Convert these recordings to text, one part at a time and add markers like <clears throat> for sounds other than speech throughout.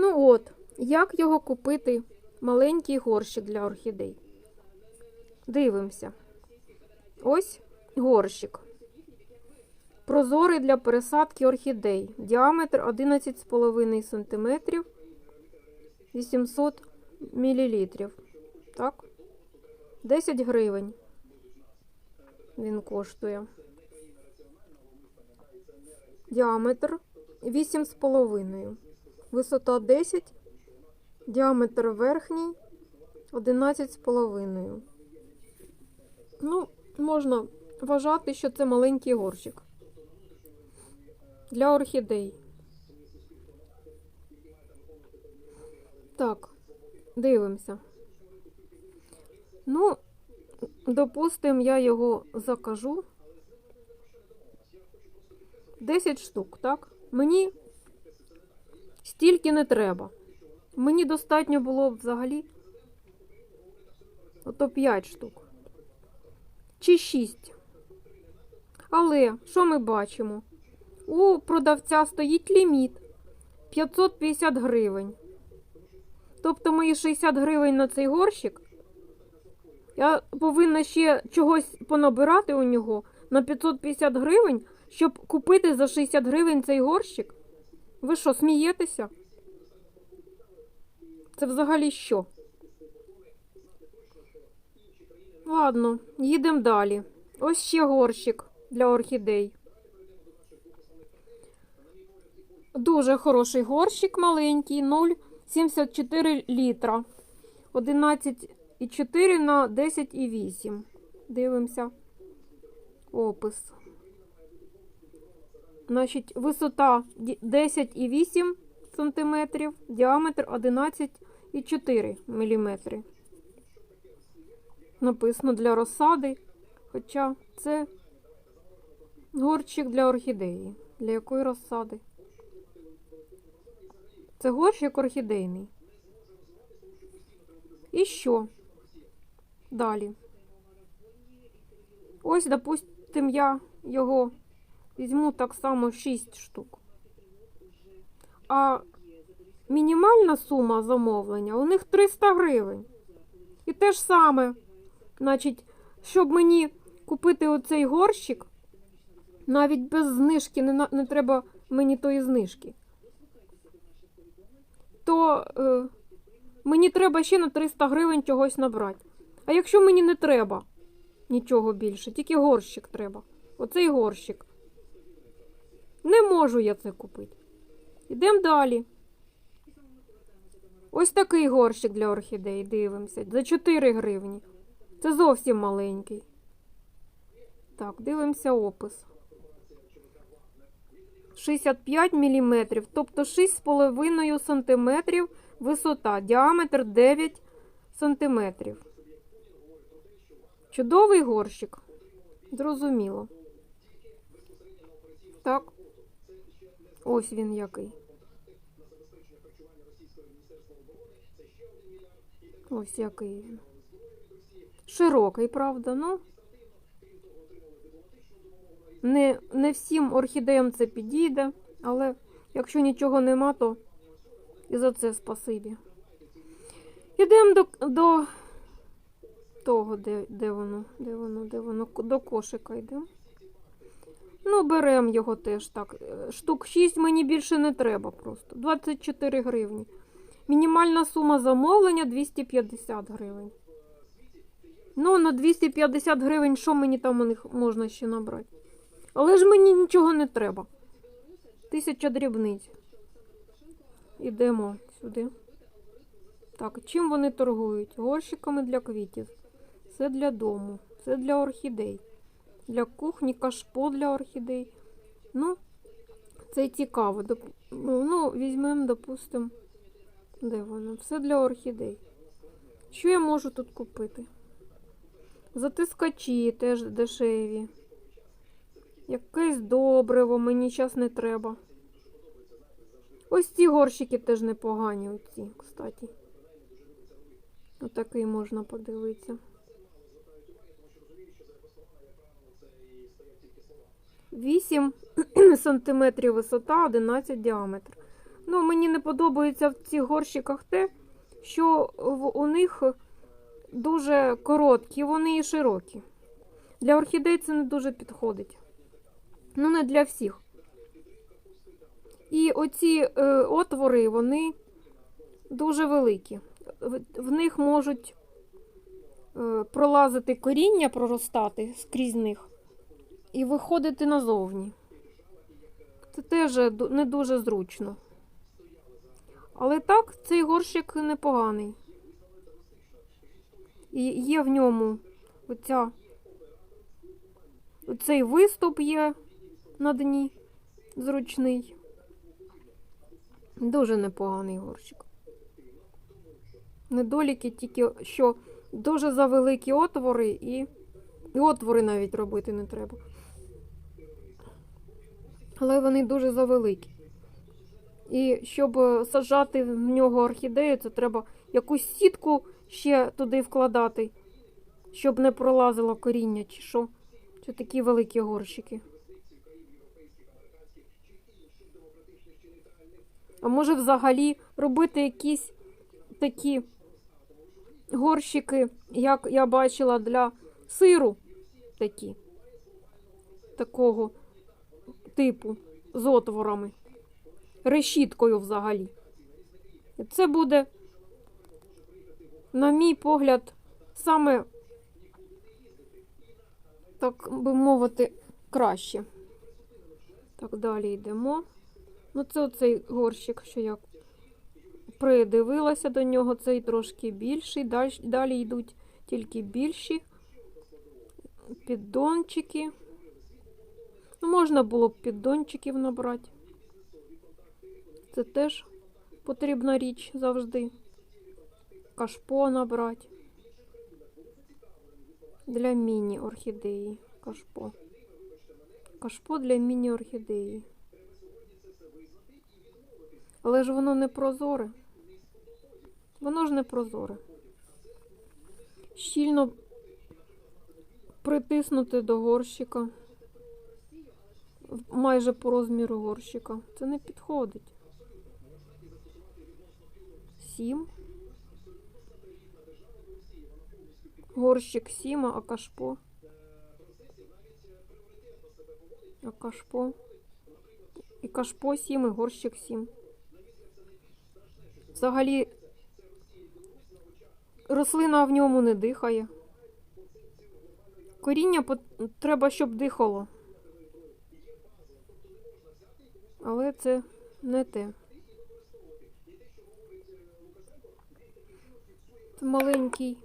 Ну от, як його купити маленький горщик для орхідей? Дивимося. Ось горщик. Прозорий для пересадки орхідей. Діаметр 11,5 см 800 мл. Так? 10 гривень. Він коштує. Діаметр 8,5. Висота 10. Діаметр верхній 11,5. Ну, можна вважати, що це маленький горщик. Для орхідей. Так, дивимося. Ну, допустимо, я його закажу. 10 штук, так? Мені стільки не треба. Мені достатньо було б взагалі ото 5 штук. Чи 6. Але що ми бачимо? У продавця стоїть ліміт 550 гривень. Тобто мої 60 гривень на цей горщик. Я повинна ще чогось понабирати у нього на 550 гривень, щоб купити за 60 гривень цей горщик. Ви що, смієтеся? Це взагалі що? Ладно, їдемо далі. Ось ще горщик для орхідей. Дуже хороший горщик маленький, 0,74 літра. 11,4 на 10,8. Дивимося. Опис. Значить, висота 10,8 см, діаметр 11,4 мм. Написано для розсади, хоча це горщик для орхідеї. Для якої розсади? Це горщик орхідейний. І що? Далі. Ось, допустим, я його візьму так само 6 штук. А мінімальна сума замовлення у них 300 гривень. І те ж саме, значить, щоб мені купити оцей горщик, навіть без знижки не, не треба мені тої знижки, то е, мені треба ще на 300 гривень чогось набрати. А якщо мені не треба нічого більше, тільки горщик треба. Оцей горщик. Не можу я це купити. Йдемо далі. Ось такий горщик для орхідей, дивимося. За 4 гривні. Це зовсім маленький. Так, дивимося опис. 65 мм, тобто 6,5 см висота, діаметр 9 см. Чудовий горщик. Зрозуміло. Так. Ось він який. Ось який він. Широкий, правда, ну. Не, не всім орхідеям це підійде, але якщо нічого нема, то і за це спасибі. Ідемо до, до того, де, де воно, де воно, де воно, до кошика йдемо. Ну, беремо його теж так. Е, Штук 6 мені більше не треба просто. 24 гривні. Мінімальна сума замовлення 250 гривень. Ну, на 250 гривень, що мені там у них можна ще набрати? Але ж мені нічого не треба. Тисяча дрібниць. Ідемо сюди. Так, чим вони торгують? Горщиками для квітів. Все для дому, все для орхідей. Для кухні, кашпо для орхідей. Ну, це цікаво. Ну, візьмемо, допустимо. Де воно? Все для орхідей. Що я можу тут купити? Затискачі теж дешеві. Якесь добриво мені зараз не треба. Ось ці горщики теж непогані, оці, кстати. Отакий можна подивитися. 8 <clears throat> сантиметрів висота, 11 діаметр. Ну, мені не подобається в цих горщиках те, що у них дуже короткі, вони і широкі. Для орхідей це не дуже підходить. Ну, не для всіх. І оці е, отвори, вони дуже великі. В, в них можуть е, пролазити коріння, проростати скрізь них і виходити назовні. Це теж не дуже зручно. Але так, цей горщик непоганий. І є в ньому оця, оцей виступ є на дні зручний. Дуже непоганий горщик. Недоліки тільки, що дуже завеликі отвори і, і отвори навіть робити не треба. Але вони дуже завеликі. І щоб е, саджати в нього орхідею, це треба якусь сітку ще туди вкладати, щоб не пролазило коріння, чи що. Чи такі великі горщики. А може взагалі робити якісь такі горщики, як я бачила для сиру, такі, такого типу, з отворами, решіткою взагалі. Це буде, на мій погляд, саме, так би мовити, краще. Так, далі йдемо. Ну, це оцей горщик, що я придивилася до нього, цей трошки більший. Далі, далі йдуть тільки більші піддончики. Ну, можна було б піддончиків набрати. Це теж потрібна річ завжди. Кашпо набрати. Для міні-орхідеї. Кашпо. Кашпо для міні-орхідеї. Але ж воно не прозоре. Воно ж не прозоре. Щільно притиснути до горщика. Майже по розміру горщика. Це не підходить. Сім. Горщик сім, а кашпо. А кашпо. І кашпо сім, і горщик сім. Взагалі рослина в ньому не дихає. Коріння треба, щоб дихало. Але це не те. Це маленький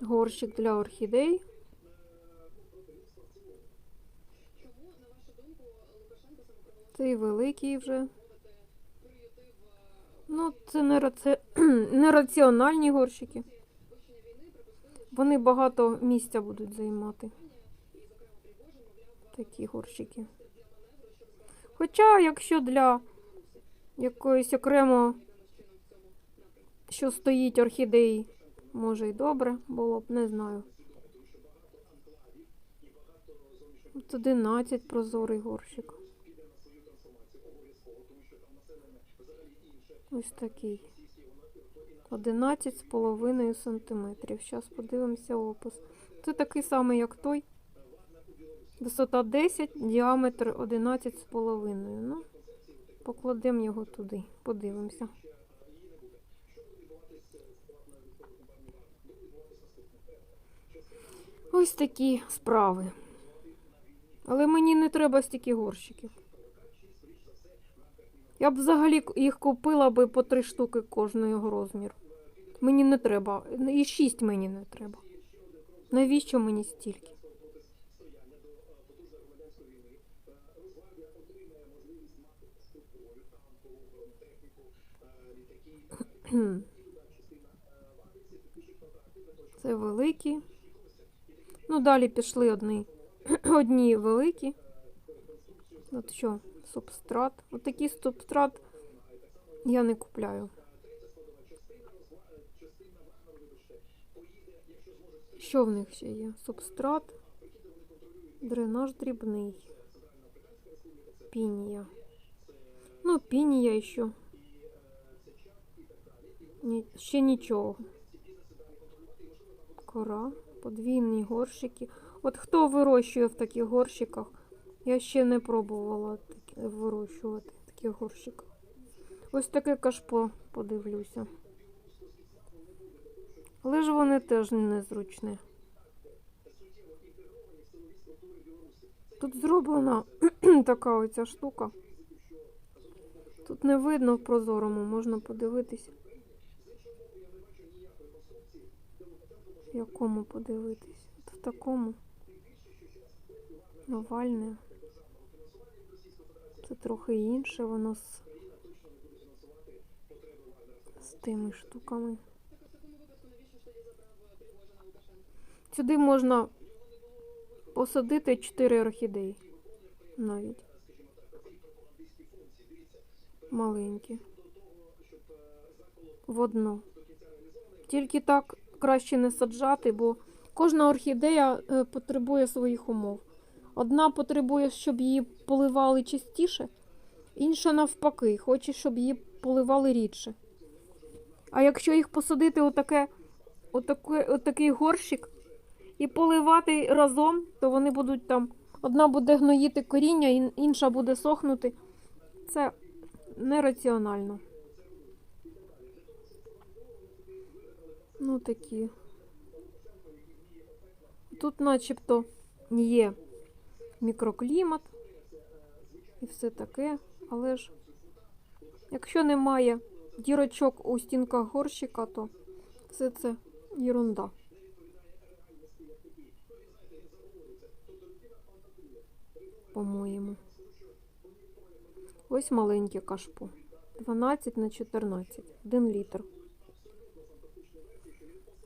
горщик для орхідей. Цей великий вже. Ну, це не раце... <clears throat> нераціональні горщики. Вони багато місця будуть займати. Такі горщики. Хоча, якщо для якоїсь окремо, що стоїть орхідеї, може і добре було б, не знаю. От 11 прозорий горщик. Ось такий. 11 з половиною сантиметрів. Зараз подивимося опис. Це такий самий, як той. Висота 10, діаметр 11 з половиною. Ну, покладемо його туди, подивимося. Ось такі справи. Але мені не треба стільки горщиків. Я б взагалі їх купила би по три штуки кожного розміру. Мені не треба. І шість мені не треба. Навіщо мені стільки? Це великі. Ну, далі пішли одні, <clears throat> одні великі. От що, субстрат. От такий субстрат я не купляю. Що в них ще є? Субстрат, дренаж дрібний, пінія. Ну, пінія ще. Ні, ще нічого. Кора, подвійні горщики. От хто вирощує в таких горщиках? Я ще не пробувала такі, вирощувати в таких. Ось таке кашпо подивлюся. Але ж вони теж незручні. Тут зроблена <clears throat> така оця штука. Тут не видно в прозорому, можна подивитись. Якому подивитись? От в такому. Овальне. Це трохи інше, воно з, з тими штуками. Сюди можна посадити 4 орхідеї навіть. Маленькі. В одно. Тільки так краще не саджати, бо кожна орхідея е, потребує своїх умов. Одна потребує, щоб її поливали частіше, інша навпаки, хоче, щоб її поливали рідше. А якщо їх посадити отаке, отаке, отакий горщик і поливати разом, то вони будуть там. Одна буде гноїти коріння, інша буде сохнути. Це нераціонально. Ну такі. Тут начебто є мікроклімат і все таке, але ж якщо немає дірочок у стінках горщика, то все це ерунда. По-моєму. Ось маленьке кашпо. 12 на 14. 1 літр.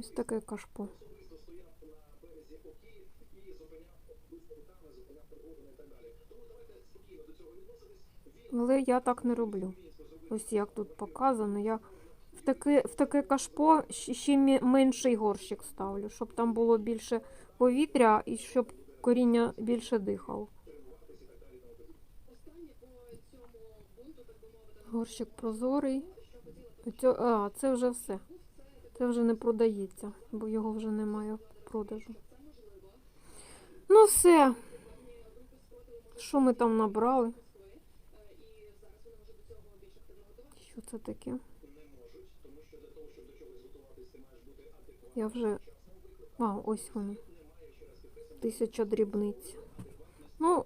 Ось таке кашпо. Але я так не роблю. Ось як тут показано. Я в таке, в таке кашпо ще менший горщик ставлю, щоб там було більше повітря і щоб коріння більше дихало. Горщик прозорий. А, це вже все. Це вже не продається, бо його вже немає в продажу. Ну, все. Що ми там набрали? Що це таке? Я вже. А, ось воно. Тисяча дрібниць. Ну,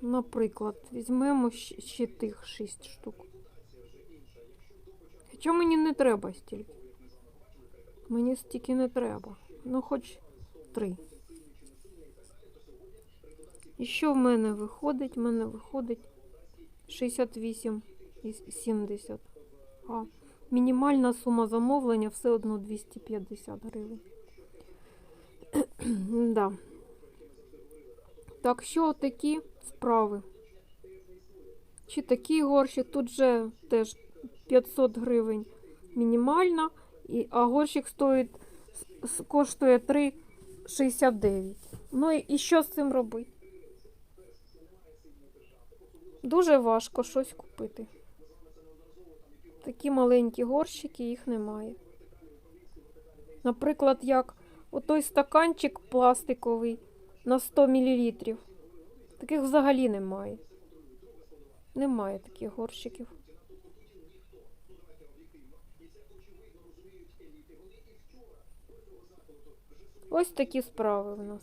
наприклад, візьмемо ще тих шість штук. Хоча мені не треба стільки. Мені стільки не треба. Ну, хоч три. І що в мене виходить? В мене виходить 68 і 70. А мінімальна сума замовлення все одно 250 гривень. <clears throat> да. Так що такі справи. Чи такий горщик, тут же теж 500 гривень мінімальна, а горщик стоїть, коштує 3,69. Ну і що з цим робити? Дуже важко щось купити. Такі маленькі горщики, їх немає. Наприклад, як отой стаканчик пластиковий на 100 мл. Таких взагалі немає. Немає таких горщиків. Ось такі справи в нас.